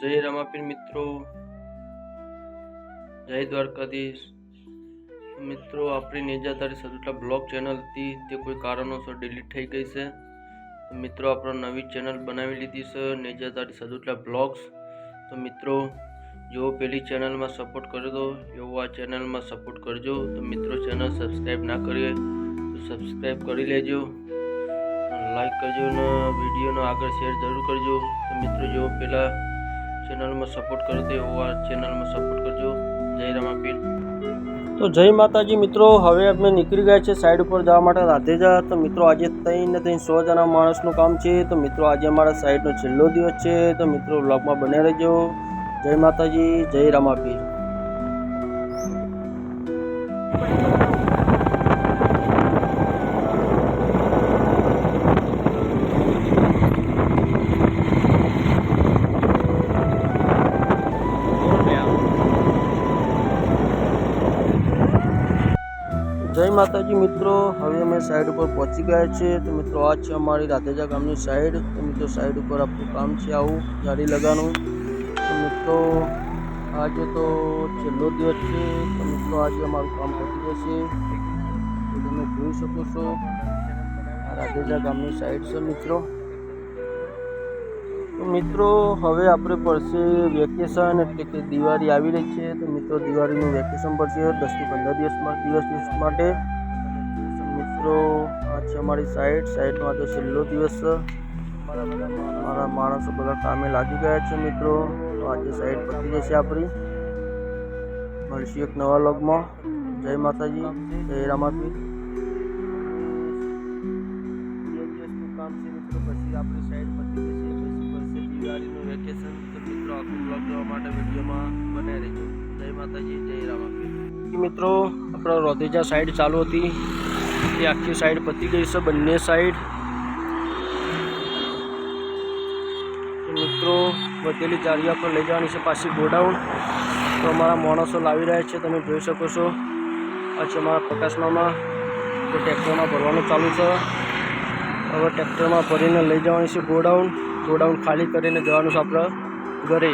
જય રામાપીર મિત્રો. જય દ્વારકાધીશ. મિત્રો, આપણી નેજાધારી સદુટલા બ્લોગ ચેનલ હતી તે કોઈ કારણોસર ડિલીટ થઈ ગઈ છે. મિત્રો, આપણે નવી ચેનલ બનાવી લીધી છે, નેજાધારી સદુટલા બ્લોગ્સ. તો મિત્રો જેવો પેલી ચેનલમાં સપોર્ટ કર્યો હતો એવો આ ચેનલમાં સપોર્ટ કરજો, તો મિત્રો ચેનલ સબસ્ક્રાઈબ ના કરીએ, તો સબસ્ક્રાઈબ કરી લેજો. લાઈક કરજો અને વિડીયોનો આગળ શેર જરૂર કરજો. તો મિત્રો જેવો પહેલાં ચેનલમાં સપોર્ટ કરો તો એવો આ ચેનલમાં સપોર્ટ કરજો. જય રમાપીર. તો જય માતાજી મિત્રો, હવે અમે નીકળી ગયા છે સાઈડ ઉપર જવા માટે રાધેજા. તો મિત્રો, આજે ત્રણ ને ત્રણ સો જણા માણસનું કામ છે. તો મિત્રો, આજે અમારા સાઈડનો છેલ્લો દિવસ છે. તો મિત્રો બ્લોગમાં બને રહેજો. જય માતાજી, જય રામાપીર. જય માતાજી મિત્રો. હવે અમે સાઈડ ઉપર પહોંચી ગયા છે. તો મિત્રો, આ છે અમારી રાધેજા ગામની સાઈડ તો મિત્રો સાઈડ ઉપર આપણું કામ છે આવું, જાળી લગાવવાનું તો મિત્રો, આજે તો છેલ્લો દિવસ છે. તો મિત્રો, આજે અમારું કામ પતી જશે. તો તમે જોઈ શકો છો રાધેજા ગામની સાઈડ છે મિત્રો. મિત્રો, હવે આપણે પડશે વેકેશન એટલે કે દિવાળી આવી રહી છે. તો મિત્રો, દિવાળીનું વેકેશન પડશે દસથી પંદર દિવસમાં દિવસ માટે. મિત્રો, આ છે અમારી સાઈડ સાઈડનો આજે છેલ્લો દિવસ મારા માણસો બધા કામે લાગી ગયા છે મિત્રો. તો આજે સાઈડ પતી જશે આપણી. મળશું એક નવા લોગમાં જય માતાજી. જય દિવસનું કામ છે મિત્રો. પછી આપણી સાઈડ વેકેશન મિત્રો આખું બ્લોગ જોવા માટે વિડીયોમાં બનાવી રહેજો. જય માતાજી, જય રામાપીર મિત્રો, આપણે રોધેજા સાઈડ ચાલુ હતી. એ આખી સાઈડ પતી ગઈ છે, બંને સાઈડ મિત્રો, વધેલી જાળીઓ આપણે લઈ જવાની છે પાછી ગોડાઉન. તો અમારા માણસો લાવી રહ્યા છે, તમે જોઈ શકો છો. પછી અમારા પ્રકાશમામાં તો ટ્રેક્ટરમાં ભરવાનું ચાલુ છે. હવે ટ્રેક્ટરમાં ભરીને લઈ જવાની છે ગોડાઉન. ગોડાઉન ખાલી કરીને જવાનું છે આપણે ઘરે.